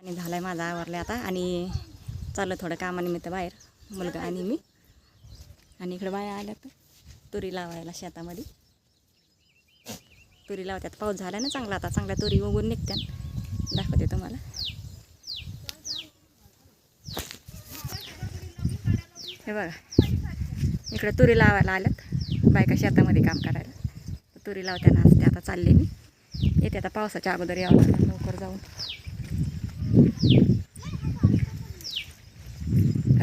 आणि झालाय माझा आवरलं आता. आणि चाललं थोडं कामानिमित्त बाहेर मुलगा आणि मी. आणि इकडं बाया आल्या तर तुरी लावायला शेतामध्ये. तुरी लावत्यात. पाऊस झाला ना चांगला आता. चांगल्या तुरी उगून निघत्या दाखवते तुम्हाला. हे बघा. इकडं तुरी लावायला आल्यात. बायका शेतामध्ये काम करायला. तुरी तुरी लावताना असते आता चालले मी. येते आता पावसाच्या अगोदर यावं लवकर जाऊन.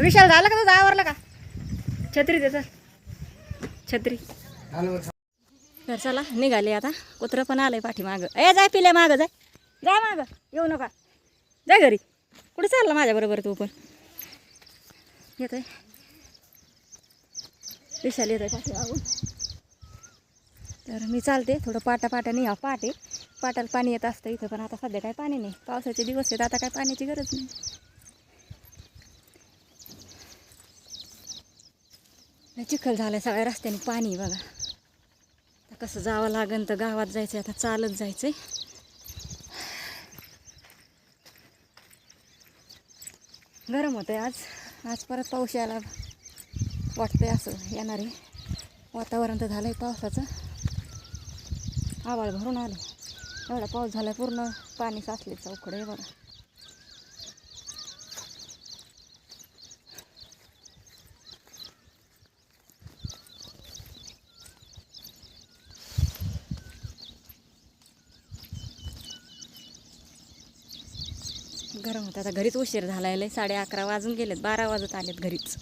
विशाल झालं का तुझं? आवरलं का? छत्री दे चल. छत्री. तर चला निघाले आता. कुत्रं पण आलंय पाठीमागं. ए जाय पिल्या मागं जाय. जाय मागं. येऊ नका. जाय घरी. कुठे चालला माझ्याबरोबर तू पण? येतोय. विशाल येतोय पाठीमागून. तर मी चालते. थोडं पाटा पाटाने हा पाटे पाट्याला पाटाला पाणी येत असतं इथं पण आता सध्या काय पाणी नाही. पावसाचे दिवस आहेत आता काय पाण्याची गरज नाही. चिखल झालं सगळ्या रस्त्याने पाणी बघा. आता कसं जावं लागन तर गावात जायचं आता चालत जायचंय. गरम होतंय आज. आज परत पाऊस यायला वाटतंय असं येणार आहे. वातावरण तर झालंय पावसाचं. आवाळ भरून आलं एवढा पाऊस झाला पूर्ण पाणी साचले चौकडे बघा. गरम होतं. आता घरीच उशीर झालाय लय साडे अकरा वाजून गेलेत बारा वाजत आलेत घरीच.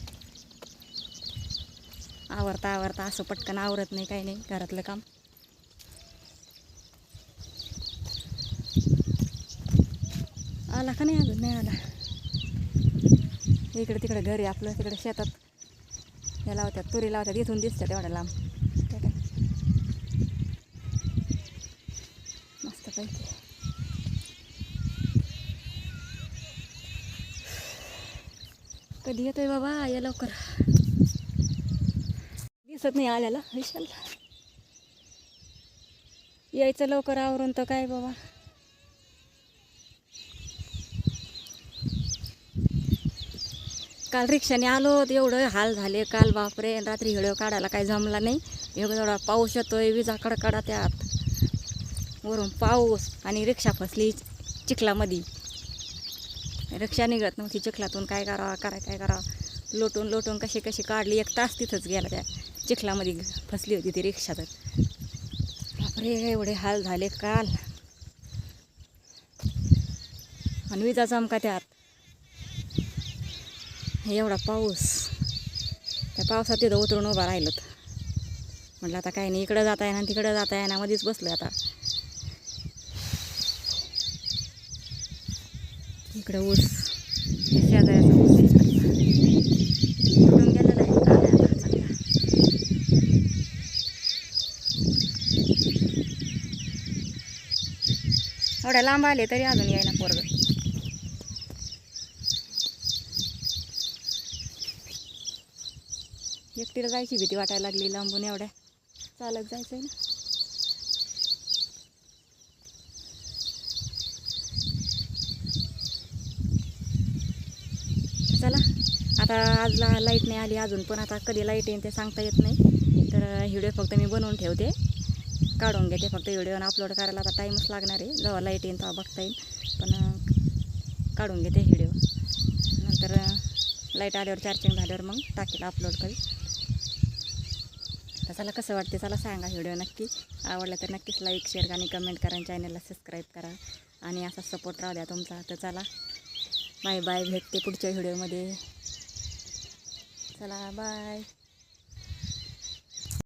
आवरता आवरता असं पटकन आवरत नाही काही नाही घरातलं काम. आला का नाही अजून? नाही आला. इकडे तिकडे घरी आपलं तिकडे शेतात. या लावतात तुरी लावतात इथून दिसतात एवढ्या लांब. मस्त पैकी. कधी येतोय बाबा या लवकर. दिसत नाही आल्याला विशाल. यायचं लवकर आवरून तर काय बाबा. काल रिक्षाने आलो तर एवढं हाल झाले काल बापरे रात्री व्हिडिओ काढायला काही जमला नाही. एवढा एवढा पाऊस येतोय विजा कडकडा त्यात वरून पाऊस आणि रिक्षा फसली चिखलामध्ये. रिक्षा निघत नव्हती चिखलातून काय करावं काय काय करावं. लोटून लोटून कशी कशी काढली एक तास तिथंच गेला त्या चिखलामध्ये फसली होती ती रिक्षा तर. बापरे एवढे हाल झाले काल. आणि विजा चमका त्यात. हे एवढा पाऊस. त्या पावसात तिथं उतरून उभा राहिलं म्हटलं आता काय नाही इकडं जाता येणार तिकडं जाता येणार मध्येच बसलो आता. इकडं ऊस शेजाऱ्याचा ऊस आहे. गेलेला आहे. आता चांगला. एवढ्या लांब आले तरी अजून यायला पोरग. एकटीला जायची भीती वाटायला लागली लांबून एवढ्या. चालत जायचंय ना चला आता आजला लाइट नाही आली अजून पण आता कधी लाइट येईन ते सांगता येत नाही. तर व्हिडिओ फक्त मी बनवून ठेवते. काढून घेते फक्त व्हिडिओ अपलोड करायला आता टाईमच लागणार आहे. जेव्हा लाइट येईन तेव्हा बघता येईल. पण काढून घेते व्हिडिओ नंतर लाइट आल्यावर चार्जिंग झाल्यावर मग टाकेल अपलोड करेल तर चला कसं वाटते चला सांगा व्हिडिओ नक्की. आवडला तर नक्कीच लाईक शेअर आणि कमेंट करा आणि चॅनलला सबस्क्राईब करा. आणि असा सपोर्ट राहू द्या तुमचा. तर चला बाय बाय भेटते पुढच्या व्हिडिओमध्ये चला बाय